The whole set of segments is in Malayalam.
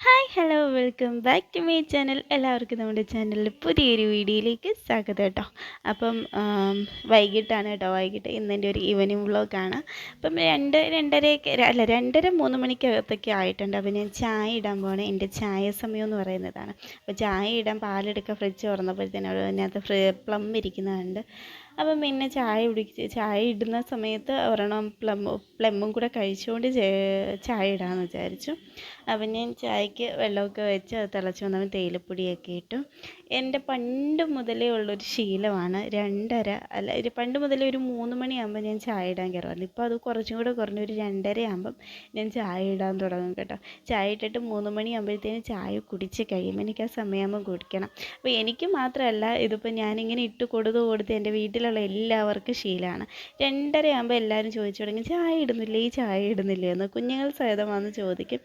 Hi hello welcome back to my channel എല്ലാവർക്കും നമ്മുടെ ചാനലിൽ പുതിയൊരു വീഡിയോയിലേക്ക് സ്വാഗതം കേട്ടോ. അപ്പം വൈകിട്ടാണ് കേട്ടോ. വൈകിട്ട് ഇന്നെന്റെ ഒരു ഈവനിങ് വ്ളോഗാണ് അപ്പം രണ്ട് രണ്ടരയൊക്കെ അല്ല രണ്ടര മൂന്ന് മണിക്കകത്തൊക്കെ ആയിട്ടുണ്ട്. അപ്പം ഞാൻ ചായ ഇടാൻ പോകണേ എന്റെ ചായ സമയം എന്ന് പറയുന്നതാണ്. അപ്പോൾ ചായ ഇടാൻ പാലെടുക്കാൻ ഫ്രിഡ്ജ് തുറന്നപ്പോഴത്തേനും അതിനകത്ത് പ്ലം ഇരിക്കുന്നുണ്ട് അപ്പം പിന്നെ ചായ കുടിച്ച് ചായ ഇടുന്ന സമയത്ത് ഒരെണ്ണം പ്ലം പ്ലമ്മും കൂടെ കഴിച്ചുകൊണ്ട് ചായ ഇടാമെന്ന് വിചാരിച്ചു. അപ്പം ഞാൻ ചായക്ക് വെള്ളമൊക്കെ വെച്ച് അത് തിളച്ച് വന്നപ്പോൾ തേയിലപ്പൊടിയൊക്കെ ഇട്ടു. എന്റെ പണ്ട് മുതലേ ഉള്ളൊരു ശീലമാണ് രണ്ടര അല്ല ഒരു പണ്ട് മുതലേ ഒരു മൂന്ന് മണിയാകുമ്പോൾ ഞാൻ ചായ ഇടാൻ കയറുമായിരുന്നു ഇപ്പോൾ അത് കുറച്ചും കൂടെ കുറഞ്ഞ് ഒരു രണ്ടര ആകുമ്പം ഞാൻ ചായ ഇടാൻ തുടങ്ങും കേട്ടോ. ചായ ഇട്ടിട്ട് മൂന്ന് മണിയാകുമ്പോഴത്തേനും ചായ കുടിച്ച് കഴിയുമ്പോൾ എനിക്ക് ആ സമയമാകുമ്പോൾ കുടിക്കണം. അപ്പോൾ എനിക്ക് മാത്രമല്ല ഇതിപ്പോൾ ഞാനിങ്ങനെ ഇട്ട് കൊടുത്ത് കൊടുത്ത് എന്റെ വീട്ടിലുള്ള എല്ലാവർക്കും ശീലമാണ് രണ്ടരയാകുമ്പോൾ എല്ലാവരും ചോദിച്ചു തുടങ്ങി ചായ ഇടുന്നില്ലേ? ചായ ഇടുന്നില്ലേ? എന്ന് കുഞ്ഞുങ്ങൾ സഹിതം വന്ന് ചോദിക്കും.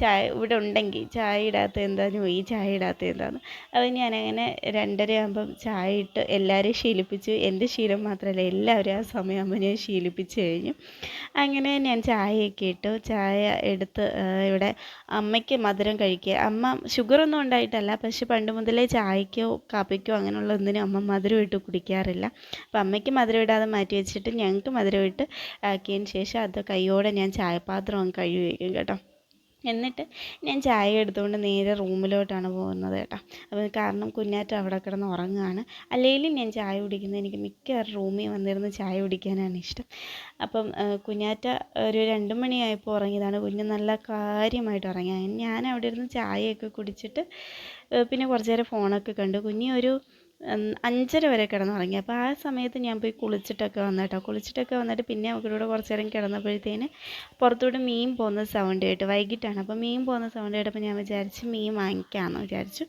ചായ ഇവിടെ ഉണ്ടെങ്കിൽ ചായ ഇടാത്ത എന്താന്ന് ഈ ചായ ഇടാത്ത എന്താന്ന്. ഞാൻ ഞാനങ്ങനെ രണ്ടര ആകുമ്പം ചായ ഇട്ട് എല്ലാവരെയും ശീലിപ്പിച്ചു എന്റെ ശീലം മാത്രമല്ല എല്ലാവരും ആ സമയമാകുമ്പോൾ ഞാൻ ശീലിപ്പിച്ച് കഴിഞ്ഞു. അങ്ങനെ ഞാൻ ചായയൊക്കെ ഇട്ടു ചായ എടുത്ത് ഇവിടെ അമ്മയ്ക്ക് മധുരം കഴിക്കുക. അമ്മ ഷുഗറൊന്നും ഉണ്ടായിട്ടല്ല പക്ഷെ പണ്ട് മുതലേ ചായക്കോ കാപ്പിക്കോ അങ്ങനെയുള്ള ഒന്നിനും അമ്മ മധുരം ഇട്ട് കുടിക്കാറില്ല. അപ്പം അമ്മയ്ക്ക് മധുരം ഇടാതെ മാറ്റി വെച്ചിട്ട് ഞങ്ങൾക്ക് മധുരം ഇട്ട് ആക്കിയതിന് ശേഷം അത് കൈയോടെ ഞാൻ ചായപാത്രം അങ്ങ് കഴുകി കേട്ടോ. എന്നിട്ട് ഞാൻ ചായ എടുത്തുകൊണ്ട് നേരെ റൂമിലോട്ടാണ് പോകുന്നത് കേട്ടോ. അപ്പോൾ കാരണം കുഞ്ഞാറ്റ അവിടെ കിടന്ന് ഉറങ്ങുകയാണ്. അല്ലെങ്കിലും ഞാൻ ചായ കുടിക്കുന്നത് എനിക്ക് മിക്കവാറും റൂമിൽ വന്നിരുന്ന് ചായ കുടിക്കാനാണ് ഇഷ്ടം. അപ്പം കുഞ്ഞാറ്റ ഒരു രണ്ട് മണിയായപ്പോൾ ഉറങ്ങിയതാണ്. കുഞ്ഞ് നല്ല കാര്യമായിട്ട് ഉറങ്ങി. അങ്ങനെ ഞാൻ അവിടെ ഇരുന്ന് ചായയൊക്കെ കുടിച്ചിട്ട് പിന്നെ കുറച്ച് നേരം ഫോണൊക്കെ കണ്ടു. കുഞ്ഞി ഒരു അഞ്ചര വരെ കിടന്നുറങ്ങി. അപ്പോൾ ആ സമയത്ത് ഞാൻ പോയി കുളിച്ചിട്ടൊക്കെ വന്നു കേട്ടോ കുളിച്ചിട്ടൊക്കെ വന്നിട്ട് പിന്നെ അവരുടെ കുറച്ച് നേരം കിടന്നപ്പോഴത്തേന് പുറത്തൂടെ മീൻ പോകുന്ന സൗണ്ട് കേട്ടു. വൈകിട്ടാണ്. അപ്പോൾ മീൻ പോകുന്ന സൗണ്ട് കേട്ടപ്പോൾ ഞാൻ വിചാരിച്ച് മീൻ വാങ്ങിക്കാമെന്ന് വിചാരിച്ചു.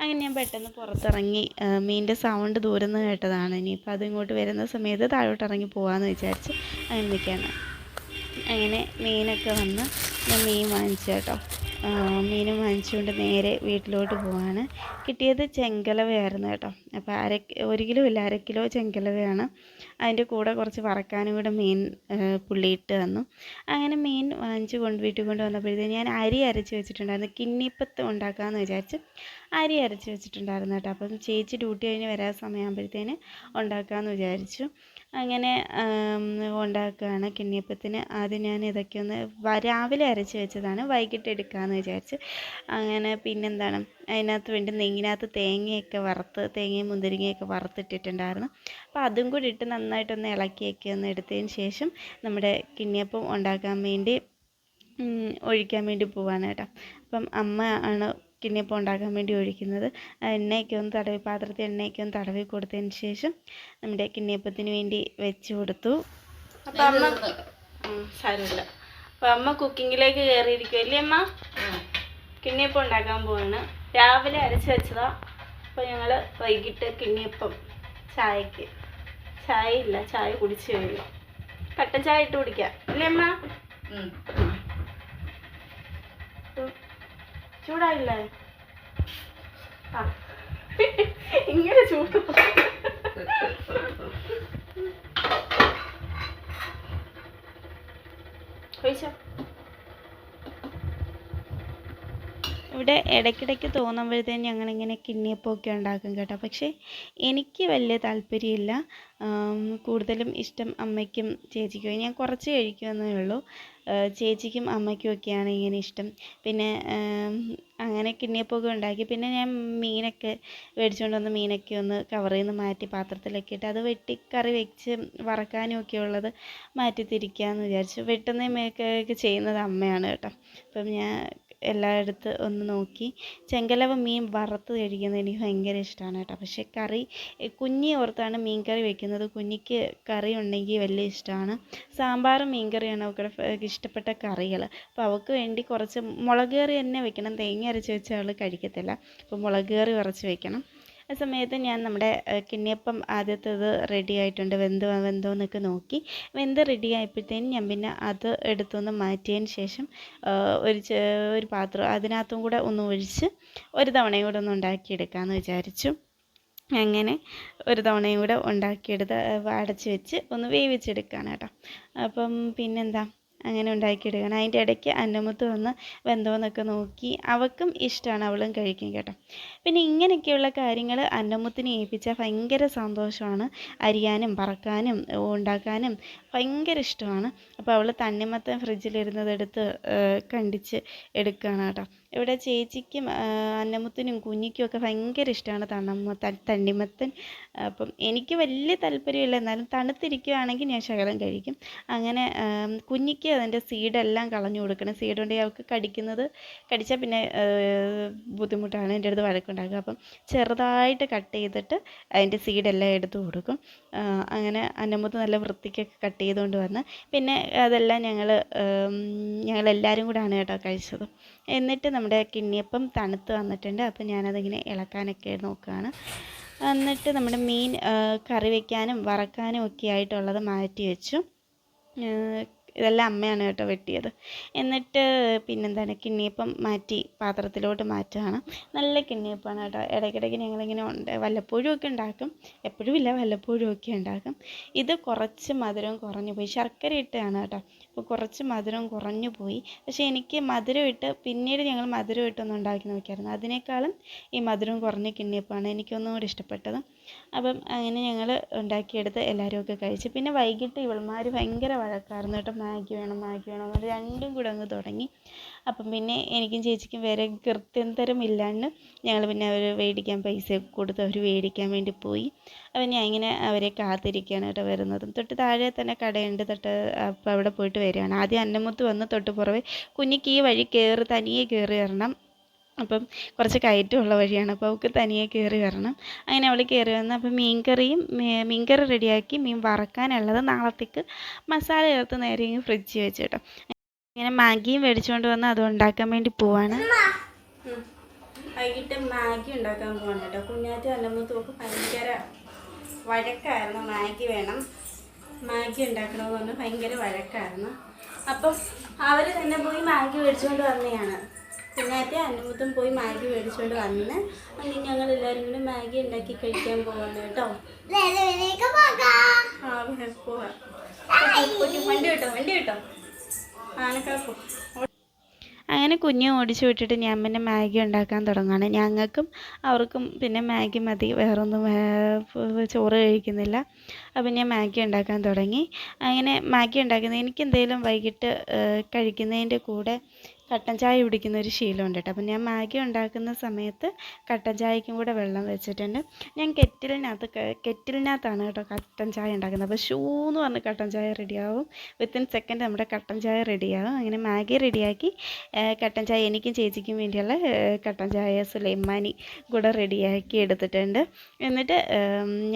അങ്ങനെ ഞാൻ പെട്ടെന്ന് പുറത്തിറങ്ങി. മീനിന്റെ സൗണ്ട് ദൂരെന്ന് കേട്ടതാണ്. ഇനിയിപ്പോൾ അത് ഇങ്ങോട്ട് വരുന്ന സമയത്ത് താഴോട്ട് ഇറങ്ങി പോകാമെന്ന് വിചാരിച്ച് അങ്ങനെ നിൽക്കുകയാണ് അങ്ങനെ മീനൊക്കെ വന്ന് ഞാൻ മീൻ വാങ്ങിച്ചു കേട്ടോ. മീനും വാങ്ങിച്ചുകൊണ്ട് നേരെ വീട്ടിലോട്ട് പോവാണ്. കിട്ടിയത് ചെങ്കലവയായിരുന്നു കേട്ടോ. അപ്പോൾ അര ഒരു കിലോ ഇല്ല അര കിലോ ചെങ്കലവയാണ്. അതിന്റെ കൂടെ കുറച്ച് വറക്കാനും കൂടെ മീൻ പുള്ളിയിട്ട് തന്നു. അങ്ങനെ മീൻ വാങ്ങിച്ച് കൊണ്ട് വീട്ടിൽ കൊണ്ട് വന്നപ്പോഴത്തേന് ഞാൻ അരി അരച്ച് വെച്ചിട്ടുണ്ടായിരുന്നു. കിണ്ണിപ്പത്ത് ഉണ്ടാക്കാമെന്ന് വിചാരിച്ച് അരി അരച്ച് വെച്ചിട്ടുണ്ടായിരുന്നു കേട്ടോ. അപ്പം ചേച്ചി ഡ്യൂട്ടി കഴിഞ്ഞ് വരാൻ സമയമാകുമ്പോഴത്തേന് ഉണ്ടാക്കാമെന്ന് വിചാരിച്ചു. അങ്ങനെ ഉണ്ടാക്കുകയാണ് കിണ്ണിയപ്പത്തിന്. ആദ്യം ഞാൻ ഇതൊക്കെ ഒന്ന് രാവിലെ അരച്ച് വെച്ചതാണ്. വൈകിട്ട് എടുക്കാമെന്ന് വിചാരിച്ച്. അങ്ങനെ പിന്നെന്താണ്? അതിനകത്ത് വേണ്ടി നെയ്യിനകത്ത് തേങ്ങയൊക്കെ വറുത്ത് തേങ്ങയും മുന്തിരിങ്ങയൊക്കെ വറുത്തിട്ടിട്ടുണ്ടായിരുന്നു. അപ്പോൾ അതും കൂടി ഇട്ട് നന്നായിട്ടൊന്ന് ഇളക്കിയൊക്കെ ഒന്ന് എടുത്തതിന് ശേഷം നമ്മുടെ കിണ്ണിയപ്പം ഉണ്ടാക്കാൻ വേണ്ടി ഒഴിക്കാൻ വേണ്ടി പോവാണ് കേട്ടോ. അപ്പം അമ്മ ആണ് കിണ്ണിയപ്പം ഉണ്ടാക്കാൻ വേണ്ടി ഒഴിക്കുന്നത്. എണ്ണയൊക്കെ ഒന്ന് തടവി പാത്രത്തിൽ എണ്ണയൊക്കെ ഒന്ന് തടവി കൊടുത്തതിന് ശേഷം നമ്മുടെ കിണ്ണിയപ്പത്തിന് വേണ്ടി വെച്ച് കൊടുത്തു. അപ്പം അമ്മ സാരമില്ല. അപ്പം അമ്മ കുക്കിങ്ങിലേക്ക് കയറിയിരിക്കും അല്ലേ അമ്മ? കിണ്ണിയപ്പം ഉണ്ടാക്കാൻ പോവാണ്. രാവിലെ അരച്ച് വെച്ചതാ. അപ്പോൾ ഞങ്ങൾ വൈകിട്ട് കിണ്ണിയപ്പം ചായക്ക്. ചായ ഇല്ല ചായ കുടിച്ച് കഴിഞ്ഞു കട്ടൻ ചായ ഇട്ട് കുടിക്കാം. അല്ലേ അമ്മ. ചൂടായില്ലേ? ആ. ഇങ്ങനെ ചൂട്. ഒഴിച്ചോ ഇവിടെ ഇടയ്ക്കിടയ്ക്ക് തോന്നുമ്പോഴത്തേന് ഞങ്ങളിങ്ങനെ കിണ്ണിയപ്പമൊക്കെ ഉണ്ടാക്കും കേട്ടോ. പക്ഷേ എനിക്ക് വലിയ താല്പര്യമില്ല. കൂടുതലും ഇഷ്ടം അമ്മയ്ക്കും ചേച്ചിക്കും. ഞാൻ കുറച്ച് കഴിക്കുമെന്നേ ഉള്ളൂ. ചേച്ചിക്കും അമ്മയ്ക്കും ഒക്കെയാണ് ഇങ്ങനെ ഇഷ്ടം. പിന്നെ അങ്ങനെ കിണ്ണിയപ്പമൊക്കെ ഉണ്ടാക്കി. പിന്നെ ഞാൻ മീനൊക്കെ മേടിച്ചുകൊണ്ട് വന്ന് മീനൊക്കെ ഒന്ന് കവറിൽ നിന്ന് മാറ്റി പാത്രത്തിലൊക്കെ ഇട്ട് അത് വെട്ടി കറി വെച്ച് വറക്കാനും ഒക്കെ ഉള്ളത് മാറ്റി തിരിക്കാമെന്ന് വിചാരിച്ചു. വെട്ടുന്നതും ഒക്കെ ചെയ്യുന്നത് അമ്മയാണ് കേട്ടോ. അപ്പം ഞാൻ എല്ലായിടത്ത് ഒന്ന് നോക്കി. ചെങ്കലവ മീൻ വറുത്ത് കഴിക്കുന്നത് എനിക്ക് ഭയങ്കര ഇഷ്ടമാണ് കേട്ടോ. പക്ഷേ കറി കുഞ്ഞി ഓർത്താണ് മീൻ കറി വെക്കുന്നത്. കുഞ്ഞിക്ക് കറി ഉണ്ടെങ്കിൽ വലിയ ഇഷ്ടമാണ് സാമ്പാറും മീൻ കറിയാണ് അവൾക്ക് ഇഷ്ടപ്പെട്ട കറികൾ അപ്പോൾ അവൾക്ക് വേണ്ടി കുറച്ച് മുളക് കറി തന്നെ വെക്കണം. തേങ്ങ അരച്ച് വെച്ചാൽ അവൾ കഴിക്കത്തില്ല. അപ്പോൾ മുളക് കറി കുറച്ച് വെക്കണം. ആ സമയത്ത് ഞാൻ നമ്മുടെ കിണ്ണിയപ്പം ആദ്യത്തേത് റെഡി ആയിട്ടുണ്ട്. വെന്ത് വെന്തോ എന്നൊക്കെ നോക്കി. വെന്ത് റെഡി ആയപ്പോഴത്തേനും ഞാൻ പിന്നെ അത് എടുത്തുനിന്ന് മാറ്റിയതിന് ശേഷം ഒരു ഒരു പാത്രം അതിനകത്തും കൂടെ ഒന്ന് ഒഴിച്ച് ഒരു തവണയും കൂടെ ഒന്ന് ഉണ്ടാക്കിയെടുക്കാമെന്ന് വിചാരിച്ചു. അങ്ങനെ ഒരു തവണയും കൂടെ ഉണ്ടാക്കിയെടുത്ത് അടച്ച് വെച്ച് ഒന്ന് വേവിച്ചെടുക്കുകയാണ് കേട്ടോ. അപ്പം പിന്നെന്താ? അങ്ങനെ ഉണ്ടാക്കിയെടുക്കണം. അതിന്റെ ഇടയ്ക്ക് അന്നമുത്ത് വന്ന് വെന്തോന്നൊക്കെ നോക്കി അവൾക്കും ഇഷ്ടമാണ് അവളും കഴിക്കും കേട്ടോ. പിന്നെ ഇങ്ങനെയൊക്കെയുള്ള കാര്യങ്ങൾ അന്നമുത്തിനെ ഏൽപ്പിച്ചാൽ ഭയങ്കര സന്തോഷമാണ്. അരിയാനും പറക്കാനും ഉണ്ടാക്കാനും ഭയങ്കര ഇഷ്ടമാണ്. അപ്പോൾ അവൾ തണ്ണിമത്തൻ ഫ്രിഡ്ജിലിരുന്നതെടുത്ത് കണ്ടിച്ച് എടുക്കുകയാണ് കേട്ടോ. ഇവിടെ ചേച്ചിക്കും അന്നമുത്തിനും കുഞ്ഞിക്കും ഒക്കെ ഭയങ്കര ഇഷ്ടമാണ് തണ്ണിമത്തൻ. അപ്പം എനിക്ക് വലിയ താല്പര്യമില്ല. എന്നാലും തണുത്തിരിക്കുകയാണെങ്കിൽ ഞാൻ ശകലം കഴിക്കും. അങ്ങനെ കുഞ്ഞിക്ക് അതിന്റെ സീഡെല്ലാം കളഞ്ഞു കൊടുക്കണം. സീഡ് ഉണ്ടെങ്കിൽ അവൾക്ക് കടിക്കുന്നത് കടിച്ചാൽ പിന്നെ ബുദ്ധിമുട്ടാണ്. എന്റെ അടുത്ത് വഴക്കുണ്ടാക്കുക അപ്പം ചെറുതായിട്ട് കട്ട് ചെയ്തിട്ട് അതിന്റെ സീഡെല്ലാം എടുത്ത് കൊടുക്കും. അങ്ങനെ അന്നമുത്ത് നല്ല വൃത്തിക്കൊക്കെ കട്ട് ചെയ്തുകൊണ്ട് വന്ന് പിന്നെ അതെല്ലാം ഞങ്ങൾ ഞങ്ങളെല്ലാവരും കൂടാണ് കേട്ടോ കഴിച്ചത്. എന്നിട്ട് നമ്മുടെ കിണ്ണിയപ്പം തണുത്ത് വന്നിട്ടുണ്ട്. അപ്പം ഞാനതിങ്ങനെ ഇളക്കാനൊക്കെ നോക്കുകയാണ് എന്നിട്ട് നമ്മുടെ മീൻ കറി വയ്ക്കാനും വറക്കാനും ഒക്കെ ആയിട്ടുള്ളത് മാറ്റി വെച്ചു. ഇതെല്ലാം അമ്മയാണ് കേട്ടോ വെട്ടിയത്. എന്നിട്ട് പിന്നെന്താണ് കിണ്ണിയപ്പം മാറ്റി പാത്രത്തിലോട്ട് മാറ്റുകയാണ്. നല്ല കിണ്ണിയപ്പമാണ് കേട്ടോ. ഇടയ്ക്കിടയ്ക്ക് ഞങ്ങളിങ്ങനെ ഉണ്ട്. വല്ലപ്പോഴും ഒക്കെ ഉണ്ടാക്കും. എപ്പോഴും ഇല്ല വല്ലപ്പോഴും ഒക്കെ ഉണ്ടാക്കും. ഇത് കുറച്ച് മധുരം കുറഞ്ഞു പോയി. ശർക്കര ഇട്ടാണ് കേട്ടോ. അപ്പോൾ കുറച്ച് മധുരം കുറഞ്ഞു പോയി. പക്ഷേ എനിക്ക് മധുരം ഇട്ട് പിന്നീട് ഞങ്ങൾ മധുരം ഇട്ടൊന്നും ഉണ്ടാക്കി നോക്കിയായിരുന്നു. അതിനേക്കാളും ഈ മധുരം കുറഞ്ഞ കിണ്ണിയപ്പമാണ് എനിക്കൊന്നും കൂടി ഇഷ്ടപ്പെട്ടത്. അപ്പം അങ്ങനെ ഞങ്ങൾ ഉണ്ടാക്കിയെടുത്ത് എല്ലാവരും ഒക്കെ കഴിച്ചു. പിന്നെ വൈകിട്ട് ഇവൾമാർ ഭയങ്കര വഴക്കായിരുന്നു കേട്ടോ. മാഗി വേണം മാഗി വേണം എന്ന് രണ്ടും കൂടെ അങ്ങ് തുടങ്ങി. അപ്പം പിന്നെ എനിക്കും ചേച്ചിക്കും വേറെ കൃത്യന്തരം ഇല്ലാണ്ട് ഞങ്ങൾ പിന്നെ അവർ മേടിക്കാൻ പൈസ കൊടുത്ത് അവർ മേടിക്കാൻ വേണ്ടി പോയി. അപ്പം ഞാൻ ഇങ്ങനെ അവരെ കാത്തിരിക്കുകയാണ് കേട്ടോ വരുന്നതും. തൊട്ട് താഴെ തന്നെ കടയുണ്ട് തൊട്ട് അപ്പോൾ അവിടെ പോയിട്ട് വരികയാണ്. ആദ്യം അന്നമുത്ത് വന്ന് തൊട്ട് പുറവെ കുഞ്ഞിക്ക് ഈ വഴി കയറി തനിയെ കയറി വരണം. അപ്പം കുറച്ച് കയറ്റമുള്ള വഴിയാണ്. അപ്പോൾ അവൾക്ക് തനിയെ കയറി വരണം. അങ്ങനെ അവൾ കയറി വന്ന് അപ്പം മീൻകറിയും മീൻകറി മീൻ കറി റെഡിയാക്കി മീൻ വറക്കാനുള്ളത് നാളത്തേക്ക് മസാല ചേർത്ത് നേരെ ഫ്രിഡ്ജിൽ വെച്ച് കേട്ടോ. ഇങ്ങനെ മാഗിയും മേടിച്ചുകൊണ്ട് വന്ന് അത് ഉണ്ടാക്കാൻ വേണ്ടി പോവാണ്. വൈകിട്ട് മാഗി ഉണ്ടാക്കാൻ പോകണം കേട്ടോ. കുഞ്ഞാറ്റ് അല്ലമ്മത്ത് നോക്ക് ഭയങ്കര വഴക്കായിരുന്നു. മാഗി വേണം. മാഗി ഉണ്ടാക്കണമെന്ന് പറഞ്ഞ് ഭയങ്കര വഴക്കായിരുന്നു. അപ്പം അവർ തന്നെ പോയി മാഗി മേടിച്ചുകൊണ്ട് വന്നതാണ്. കുഞ്ഞാറ്റ അനുമതും പോയി മാഗി മേടിച്ചുകൊണ്ട് വന്ന്. അങ്ങനെ ഞങ്ങൾ എല്ലാവരും കൂടി മാഗി ഉണ്ടാക്കി കഴിക്കാൻ പോവാണ് കേട്ടോ. വണ്ടി വണ്ടി അങ്ങനെ കുഞ്ഞ് ഓടിച്ചു വിട്ടിട്ട് ഞാൻ പിന്നെ മാഗി ഉണ്ടാക്കാൻ തുടങ്ങുകയാണ് ഞങ്ങൾക്കും അവർക്കും പിന്നെ മാഗി മതി. വേറൊന്നും ചോറ് കഴിക്കുന്നില്ല. അപ്പം ഞാൻ മാഗി ഉണ്ടാക്കാൻ തുടങ്ങി. അങ്ങനെ മാഗി ഉണ്ടാക്കുന്നത് എനിക്ക് എന്തെങ്കിലും വൈകിട്ട് കഴിക്കുന്നതിന്റെ കൂടെ കട്ടൻ ചായ കുടിക്കുന്ന ഒരു ശീലമുണ്ട് കേട്ടോ. അപ്പം ഞാൻ മാഗി ഉണ്ടാക്കുന്ന സമയത്ത് കട്ടൻ ചായക്കും കൂടെ വെള്ളം വെച്ചിട്ടുണ്ട്. ഞാൻ കെറ്റിലിനകത്ത് കെറ്റിലിനകത്താണ് കേട്ടോ കട്ടൻ ചായ ഉണ്ടാക്കുന്നത്. അപ്പോൾ ഷൂ എന്ന് പറഞ്ഞ് കട്ടൻ ചായ റെഡിയാവും. വിത്തിൻ സെക്കൻഡ് നമ്മുടെ കട്ടൻ ചായ റെഡിയാവും. അങ്ങനെ മാഗി റെഡിയാക്കി കട്ടൻ ചായ എനിക്കും ചേച്ചിക്കും വേണ്ടിയുള്ള കട്ടൻ ചായ സുലൈമാനി കൂടെ റെഡിയാക്കി എടുത്തിട്ടുണ്ട്. എന്നിട്ട്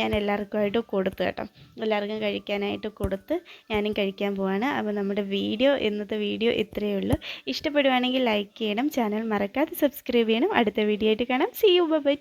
ഞാൻ എല്ലാവർക്കും ആയിട്ട് കൊടുത്ത് കേട്ടോ. എല്ലാവർക്കും കഴിക്കാനായിട്ട് കൊടുത്ത് ഞാനും കഴിക്കാൻ പോവാണ്. അപ്പോൾ നമ്മുടെ വീഡിയോ ഇന്നത്തെ വീഡിയോ ഇത്രയേ ഉള്ളൂ. ഇഷ്ടപ്പെട്ടു ഇഷ്ടപ്പെടുവാണെങ്കിൽ ലൈക്ക് ചെയ്യണം. ചാനൽ മറക്കാതെ സബ്സ്ക്രൈബ് ചെയ്യണം. അടുത്ത വീഡിയോ ആയിട്ട് കാണാം. C U by